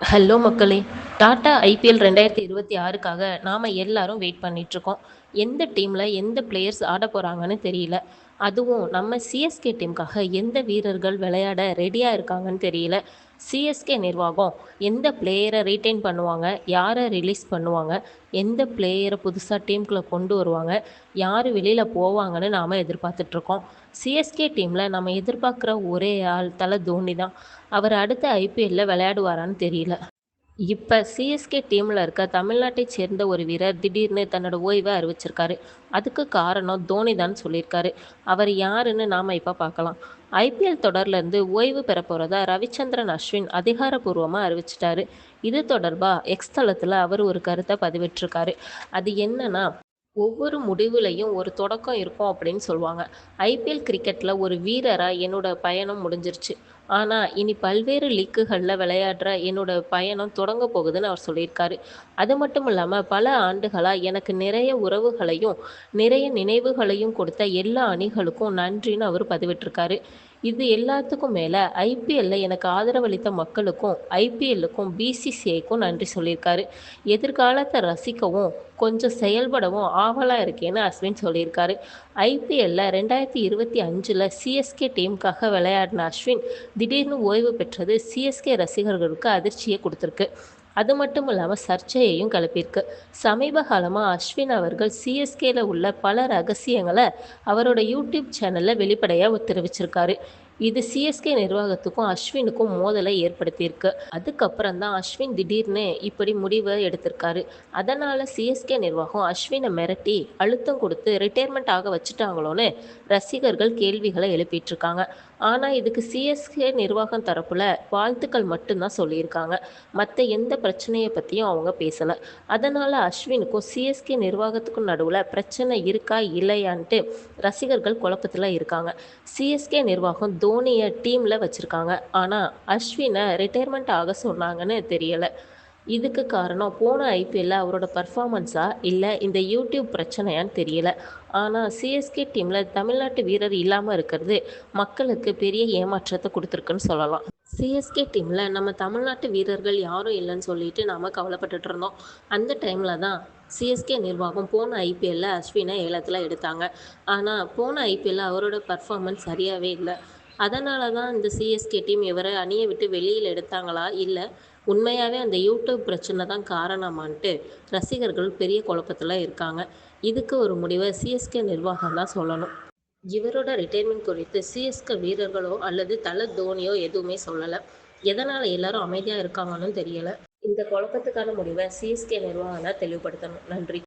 Hello மக்களே tata IPL ரெண்டாயிரத்தி இருபத்தி ஆறுக்காக நாம் எல்லாரும் வெயிட் பண்ணிகிட்ருக்கோம் எந்த டீமில் எந்த பிளேயர்ஸ் ஆட போகிறாங்கன்னு தெரியல. அதுவும் நம்ம சிஎஸ்கே டீமுக்காக எந்த வீரர்கள் விளையாட ரெடியாக இருக்காங்கன்னு தெரியல. சிஎஸ்கே நிர்வாகம் எந்த பிளேயரை ரீட்டைன் பண்ணுவாங்க? யாரை ரிலீஸ் பண்ணுவாங்க? எந்த பிளேயரை புதுசாக டீமுக்குள்ளே கொண்டு வருவாங்க? யார் வெளியில் போவாங்கன்னு நாம் எதிர்பார்த்துட்ருக்கோம் சிஎஸ்கே டீமில் நம்ம எதிர்பார்க்குற ஒரே ஆள் தலை தோனி தான். அவர் அடுத்த ஐபிஎல்லில் விளையாடுவாரான்னு தெரியல. இப்போ சிஎஸ்கே டீமில் இருக்க தமிழ்நாட்டை சேர்ந்த ஒரு வீரர் திடீர்னு தன்னோட ஓய்வை அறிவிச்சிருக்காரு. அதுக்கு காரணம் தோனி தான் சொல்லியிருக்காரு. அவர் யாருன்னு நாம் இப்போ பார்க்கலாம். ஐபிஎல் தொடர்லேருந்து ஓய்வு பெற போகிறதா ரவிச்சந்திரன் அஸ்வின் அதிகாரப்பூர்வமாக அறிவிச்சிட்டாரு. இது தொடர்பாக எக்ஸ் தளத்தில் அவர் ஒரு கருத்தை பதிவிட்டிருக்காரு. அது என்னன்னா ஒவ்வொரு முடிவுலையும் ஒரு தொடக்கம் இருக்கும் அப்படின்னு சொல்லுவாங்க. ஐபிஎல் கிரிக்கெட்டில் ஒரு வீரராக என்னோட பயணம் முடிஞ்சிருச்சு. ஆனால் இனி பல்வேறு லீக்குகளில் விளையாடுற என்னோட பயணம் தொடங்க போகுதுன்னு அவர் சொல்லியிருக்காரு. அது மட்டும் இல்லாமல் பல ஆண்டுகளாக எனக்கு நிறைய உறவுகளையும் நிறைய நினைவுகளையும் கொடுத்த எல்லா அணிகளுக்கும் நன்றின்னு அவர் பதிவிட்டிருக்காரு. இது எல்லாத்துக்கும் மேலே ஐபிஎல்ல எனக்கு ஆதரவளித்த மக்களுக்கும் ஐபிஎல்லுக்கும் பிசிசிஐக்கும் நன்றி சொல்லியிருக்காரு. எதிர்காலத்தை ரசிக்கவும் கொஞ்சம் செயல்படவும் ஆவலாக இருக்கேன்னு அஸ்வின் சொல்லியிருக்காரு. ஐபிஎல்ல ரெண்டாயிரத்தி இருபத்தி அஞ்சில் சிஎஸ்கே டீமுக்காக விளையாடின அஸ்வின் திடீர்னு ஓய்வு பெற்றது சிஎஸ்கே ரசிகர்களுக்கு அதிர்ச்சியை கொடுத்துருக்கு. அது மட்டும் இல்லாமல் சர்ச்சையையும் கிளப்பியிருக்கு. சமீப காலமாக அஸ்வின் அவர்கள் சிஎஸ்கேல உள்ள பல ரகசியங்களை அவரோட யூடியூப் சேனலில் வெளிப்படையாக தெரிவிச்சிருக்காரு இது சிஎஸ்கே நிர்வாகத்துக்கும் அஸ்வினுக்கும் மோதலை ஏற்படுத்தியிருக்கு. அதுக்கப்புறம் தான் அஸ்வின் திடீர்னு இப்படி முடிவை எடுத்திருக்காரு. அதனால் சிஎஸ்கே நிர்வாகம் அஸ்வினை மிரட்டி அழுத்தம் கொடுத்து ரிட்டையர்மெண்ட் ஆக வச்சுட்டாங்களோன்னு ரசிகர்கள் கேள்விகளை எழுப்பிட்டு இருக்காங்க ஆனால் இதுக்கு சிஎஸ்கே நிர்வாகம் தரப்புல வாழ்த்துக்கள் மட்டும்தான் சொல்லியிருக்காங்க. மற்ற எந்த பிரச்சனையை பற்றியும் அவங்க பேசலை. அதனால் அஸ்வினுக்கும் சிஎஸ்கே நிர்வாகத்துக்கும் நடுவில் பிரச்சனை இருக்கா இல்லையான்ட்டு ரசிகர்கள் குழப்பத்தில் இருக்காங்க. சிஎஸ்கே நிர்வாகம் தோனியை டீமில் வச்சுருக்காங்க. ஆனால் அஸ்வினை ரிட்டையர்மெண்ட் ஆக சொன்னாங்கன்னு தெரியலை. இதுக்கு காரணம் போன ஐபிஎல்ல அவரோட பர்ஃபார்மன்ஸா இல்லை இந்த யூடியூப் பிரச்சனையான்னு தெரியல. ஆனால் சிஎஸ்கே டீமில் தமிழ்நாட்டு வீரர் இல்லாமல் இருக்கிறது மக்களுக்கு பெரிய ஏமாற்றத்தை கொடுத்துருக்குன்னு சொல்லலாம். சிஎஸ்கே டீமில் நம்ம தமிழ்நாட்டு வீரர்கள் யாரும் இல்லைன்னு சொல்லிட்டு நாம் கவலைப்பட்டுட்டு இருந்தோம். அந்த டைமில் தான் சிஎஸ்கே நிர்வாகம் போன ஐபிஎல்ல அஸ்வினை ஏலத்தில் எடுத்தாங்க. ஆனால் போன ஐபிஎல்ல அவரோட பர்ஃபார்மன்ஸ் சரியாகவே இல்லை. அதனால தான் இந்த சிஎஸ்கே டீம் இவரை அணியை விட்டு வெளியில் எடுத்தாங்களா? இல்லை உண்மையாகவே அந்த யூடியூப் பிரச்சனை தான் காரணமான்ட்டு ரசிகர்கள் பெரிய குழப்பத்தில் இருக்காங்க. இதுக்கு ஒரு முடிவை சிஎஸ்கே நிர்வாகம் தான் சொல்லணும். இவரோட ரிட்டைர்மெண்ட் குறித்து சிஎஸ்கே வீரர்களோ அல்லது தல தோனியோ எதுவுமே சொல்லலை. எதனால் எல்லாரும் அமைதியாக இருக்காங்கன்னு தெரியலை. இந்த குழப்பத்துக்கான முடிவை சிஎஸ்கே நிர்வாகம் தெளிவுபடுத்தணும். நன்றி.